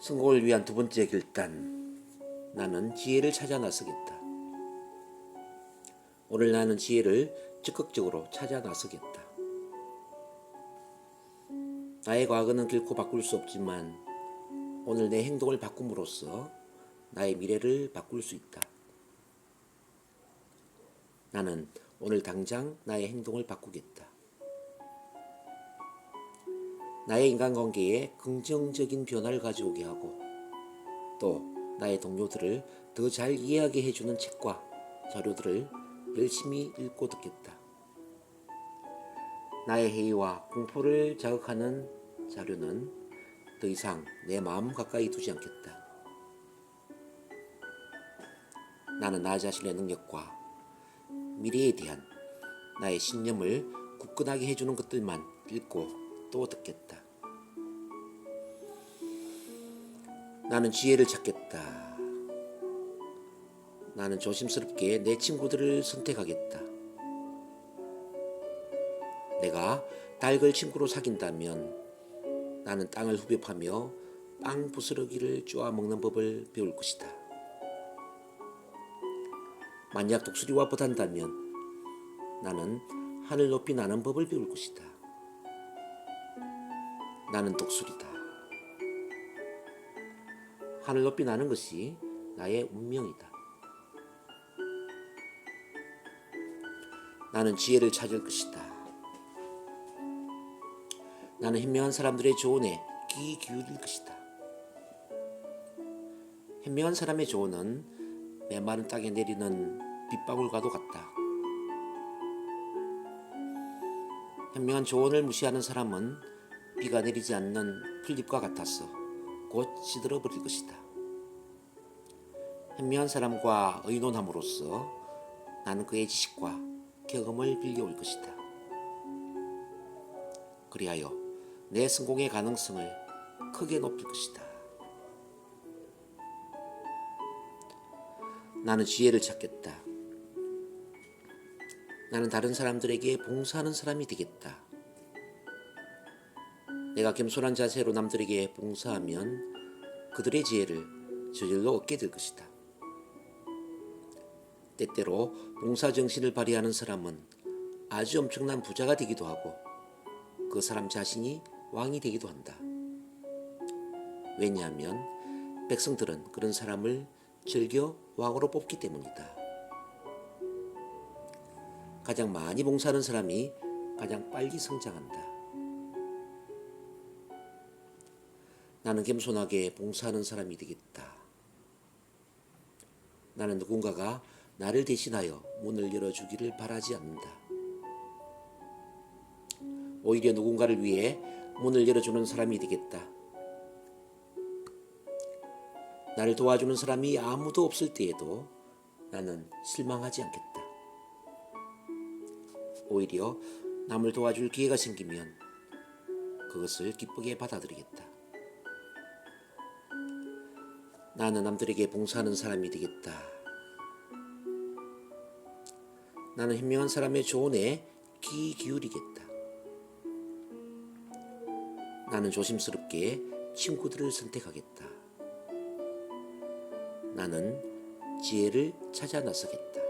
성공을 위한 두 번째 결단. 나는 지혜를 찾아 나서겠다. 오늘 나는 지혜를 적극적으로 찾아 나서겠다. 나의 과거는 결코 바꿀 수 없지만 오늘 내 행동을 바꿈으로써 나의 미래를 바꿀 수 있다. 나는 오늘 당장 나의 행동을 바꾸겠다. 나의 인간관계에 긍정적인 변화를 가져오게 하고 또 나의 동료들을 더 잘 이해하게 해주는 책과 자료들을 열심히 읽고 듣겠다. 나의 회의와 공포를 자극하는 자료는 더 이상 내 마음 가까이 두지 않겠다. 나는 나 자신의 능력과 미래에 대한 나의 신념을 굳건하게 해주는 것들만 읽고 또 듣겠다. 나는 지혜를 찾겠다. 나는 조심스럽게 내 친구들을 선택하겠다. 내가 닭을 친구로 사귄다면 나는 땅을 후벼파며 빵 부스러기를 쪼아 먹는 법을 배울 것이다. 만약 독수리와 버탄다면 나는 하늘 높이 나는 법을 배울 것이다. 나는 독수리다. 하늘 높이 나는 것이 나의 운명이다. 나는 지혜를 찾을 것이다. 나는 현명한 사람들의 조언에 귀 기울일 것이다. 현명한 사람의 조언은 메마른 땅에 내리는 빗방울과도 같다. 현명한 조언을 무시하는 사람은 비가 내리지 않는 풀잎과 같아서 곧 시들어 버릴 것이다. 현명한 사람과 의논함으로써 나는 그의 지식과 경험을 빌려올 것이다. 그리하여 내 성공의 가능성을 크게 높일 것이다. 나는 지혜를 찾겠다. 나는 다른 사람들에게 봉사하는 사람이 되겠다. 내가 겸손한 자세로 남들에게 봉사하면 그들의 지혜를 저절로 얻게 될 것이다. 때때로 봉사 정신을 발휘하는 사람은 아주 엄청난 부자가 되기도 하고 그 사람 자신이 왕이 되기도 한다. 왜냐하면 백성들은 그런 사람을 즐겨 왕으로 뽑기 때문이다. 가장 많이 봉사하는 사람이 가장 빨리 성장한다. 나는 겸손하게 봉사하는 사람이 되겠다. 나는 누군가가 나를 대신하여 문을 열어주기를 바라지 않는다. 오히려 누군가를 위해 문을 열어주는 사람이 되겠다. 나를 도와주는 사람이 아무도 없을 때에도 나는 실망하지 않겠다. 오히려 남을 도와줄 기회가 생기면 그것을 기쁘게 받아들이겠다. 나는 남들에게 봉사하는 사람이 되겠다. 나는 현명한 사람의 조언에 귀 기울이겠다. 나는 조심스럽게 친구들을 선택하겠다. 나는 지혜를 찾아 나서겠다.